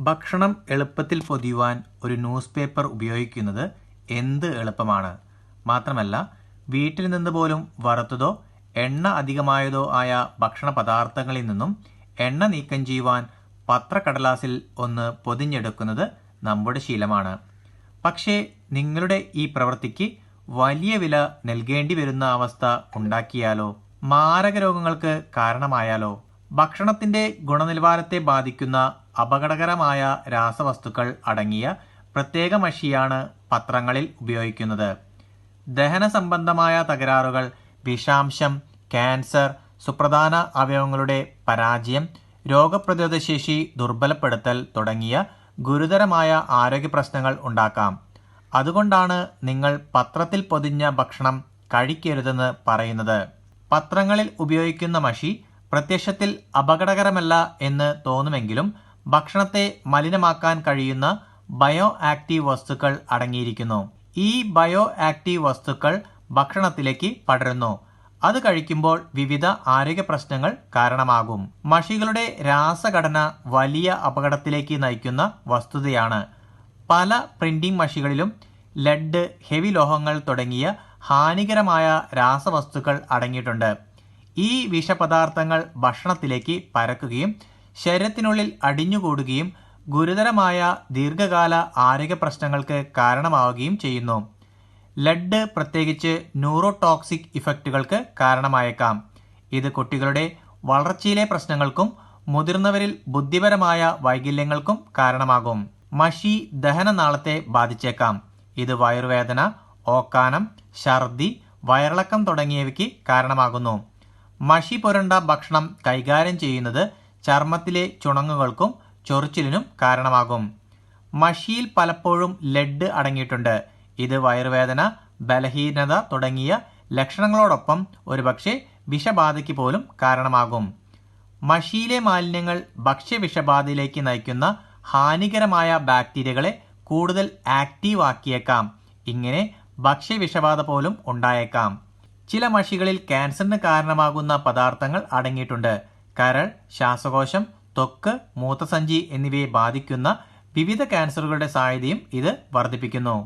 ഭക്ഷണം എളുപ്പത്തിൽ പൊതിയുവാൻ ഒരു ന്യൂസ് പേപ്പർ ഉപയോഗിക്കുന്നത് എന്ത് എളുപ്പമാണ്? മാത്രമല്ല വീട്ടിൽ നിന്ന് പോലും വറുത്തതോ എണ്ണ അധികമായതോ ആയ ഭക്ഷണ പദാർത്ഥങ്ങളിൽ നിന്നും എണ്ണ നീക്കം ചെയ്യുവാൻ പത്രക്കടലാസിൽ ഒന്ന് പൊതിഞ്ഞെടുക്കുന്നത് നമ്മുടെ ശീലമാണ്. പക്ഷേ നിങ്ങളുടെ ഈ പ്രവൃത്തിക്ക് വലിയ വില നൽകേണ്ടി വരുന്ന അവസ്ഥ ഉണ്ടാക്കിയാലോ? മാരക രോഗങ്ങൾക്ക് കാരണമായാലോ? ഭക്ഷണത്തിന്റെ ഗുണനിലവാരത്തെ ബാധിക്കുന്ന അപകടകരമായ രാസവസ്തുക്കൾ അടങ്ങിയ പ്രത്യേക മഷിയാണ് പത്രങ്ങളിൽ ഉപയോഗിക്കുന്നത്. ദഹന സംബന്ധമായ തകരാറുകൾ വിഷാംശം ക്യാൻസർ സുപ്രധാന അവയവങ്ങളുടെ പരാജയം രോഗപ്രതിരോധശേഷി ദുർബലപ്പെടുത്തൽ തുടങ്ങിയ ഗുരുതരമായ ആരോഗ്യ പ്രശ്നങ്ങൾ ഉണ്ടാക്കാം. അതുകൊണ്ടാണ് നിങ്ങൾ പത്രത്തിൽ പൊതിഞ്ഞ ഭക്ഷണം കഴിക്കരുതെന്ന് പറയുന്നത്. പത്രങ്ങളിൽ ഉപയോഗിക്കുന്ന മഷി പ്രത്യക്ഷത്തിൽ അപകടകരമല്ല എന്ന് തോന്നുമെങ്കിലും ഭക്ഷണത്തെ മലിനമാക്കാൻ കഴിയുന്ന ബയോ ആക്റ്റീവ് വസ്തുക്കൾ അടങ്ങിയിരിക്കുന്നു. ഈ ബയോ ആക്റ്റീവ് വസ്തുക്കൾ ഭക്ഷണത്തിലേക്ക് പടരുന്നു. അത് കഴിക്കുമ്പോൾ വിവിധ ആരോഗ്യ പ്രശ്നങ്ങൾ കാരണമാകും. മഷികളുടെ രാസഘടന വലിയ അപകടത്തിലേക്ക് നയിക്കുന്ന വസ്തുതയാണ്. പല പ്രിന്റിംഗ് മഷികളിലും ലെഡ് ഹെവി ലോഹങ്ങൾ തുടങ്ങിയ ഹാനികരമായ രാസവസ്തുക്കൾ അടങ്ങിയിട്ടുണ്ട്. ഈ വിഷപദാർത്ഥങ്ങൾ ഭക്ഷണത്തിലേക്ക് പരക്കുകയും ശരീരത്തിനുള്ളിൽ അടിഞ്ഞുകൂടുകയും ഗുരുതരമായ ദീർഘകാല ആരോഗ്യ പ്രശ്നങ്ങൾക്ക് കാരണമാവുകയും ചെയ്യുന്നു. ലഡ് പ്രത്യേകിച്ച് ന്യൂറോടോക്സിക് ഇഫക്റ്റുകൾക്ക് കാരണമായേക്കാം. ഇത് കുട്ടികളുടെ വളർച്ചയിലെ പ്രശ്നങ്ങൾക്കും മുതിർന്നവരിൽ ബുദ്ധിപരമായ വൈകല്യങ്ങൾക്കും കാരണമാകും. മഷി ദഹനനാളത്തെ ബാധിച്ചേക്കാം. ഇത് വയറുവേദന ഓക്കാനം ഛർദി വയറിളക്കം തുടങ്ങിയവയ്ക്ക് കാരണമാകുന്നു. മഷി പുരണ്ട ഭക്ഷണം കൈകാര്യം ചെയ്യുന്നത് ചർമ്മത്തിലെ ചുണങ്ങുകൾക്കും ചൊറിച്ചിലിനും കാരണമാകും. മഷിയിൽ പലപ്പോഴും ലെഡ് അടങ്ങിയിട്ടുണ്ട്. ഇത് വയറുവേദന ബലഹീനത തുടങ്ങിയ ലക്ഷണങ്ങളോടൊപ്പം ഒരുപക്ഷെ വിഷബാധയ്ക്ക് പോലും കാരണമാകും. മഷിയിലെ മാലിന്യങ്ങൾ ഭക്ഷ്യ വിഷബാധയിലേക്ക് നയിക്കുന്ന ഹാനികരമായ ബാക്ടീരിയകളെ കൂടുതൽ ആക്റ്റീവ് ആക്കിയേക്കാം ഇങ്ങനെ ഭക്ഷ്യ വിഷബാധ പോലും ഉണ്ടായേക്കാം. ചില മഷികളിൽ ക്യാൻസറിന് കാരണമാകുന്ന പദാർത്ഥങ്ങൾ അടങ്ങിയിട്ടുണ്ട്. കരൾ ശ്വാസകോശം ത്വക്ക് മൂത്രസഞ്ചി എന്നിവയെ ബാധിക്കുന്ന വിവിധ ക്യാൻസറുകളുടെ സാധ്യതയും ഇത് വർദ്ധിപ്പിക്കുന്നു.